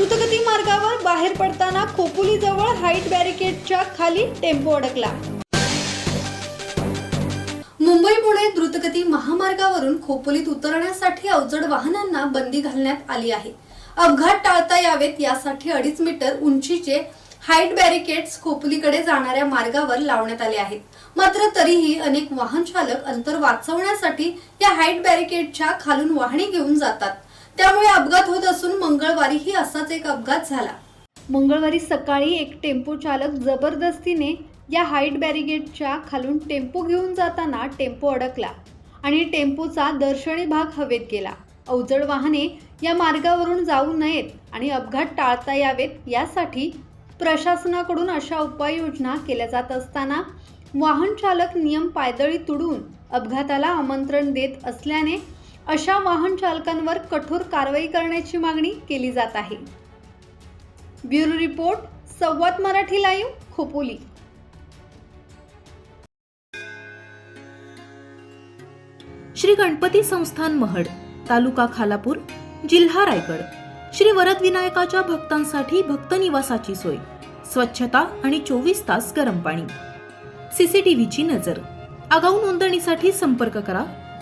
द्रुतगती मार्गावर बाहेर पडताना खोपोलीजवळ हाईट बॅरिकेडच्या खाली टेम्पो अडकला. मुंबई पुणे द्रुतगती महामार्गावरून खोपोलीत उतरण्यासाठी अवजड वाहनांना बंदी घालण्यात आली आहे. अपघात टाळता यावेत यासाठी अडीच मीटर उंचीचे हाईट बॅरिकेड्स खोपोलीकडे जाणाऱ्या मार्गावर लावण्यात आले आहेत. मात्र तरीही अनेक वाहन चालक अंतर वाचवण्यासाठी या हाईट बॅरिकेडच्या खालून वाहने घेऊन जातात. त्यामुळे अपघात होत असून मंगळवारीही असाच एक अपघात झाला. मंगळवारी सकाळी एक टेम्पो चालक जबरदस्तीने या हाईट बॅरिगेडच्या खालून टेम्पो घेऊन जाताना टेम्पो अडकला आणि टेम्पोचा दर्शनी भाग हवेत गेला. अवजड वाहने या मार्गावरून जाऊ नयेत आणि अपघात टाळता यावेत यासाठी प्रशासनाकडून अशा उपाययोजना केल्या जात असताना वाहन चालक नियम पायदळी तुडून अपघाताला आमंत्रण देत असल्याने अशा वाहन चालकांवर कठोर कारवाई करण्याची मागणी केली जात आहे. Bureau report Samvad Marathi live Khopoli. Shri Ganapati संस्थान महड तालुका खालापूर जिल्हा रायगड. श्री वरद विनायकाच्या भक्तांसाठी भक्त निवासाची सोय स्वच्छता आणि चोवीस तास गरम पाणी. सीसीटीव्हीची नजर. आगाऊ नोंदणीसाठी संपर्क करा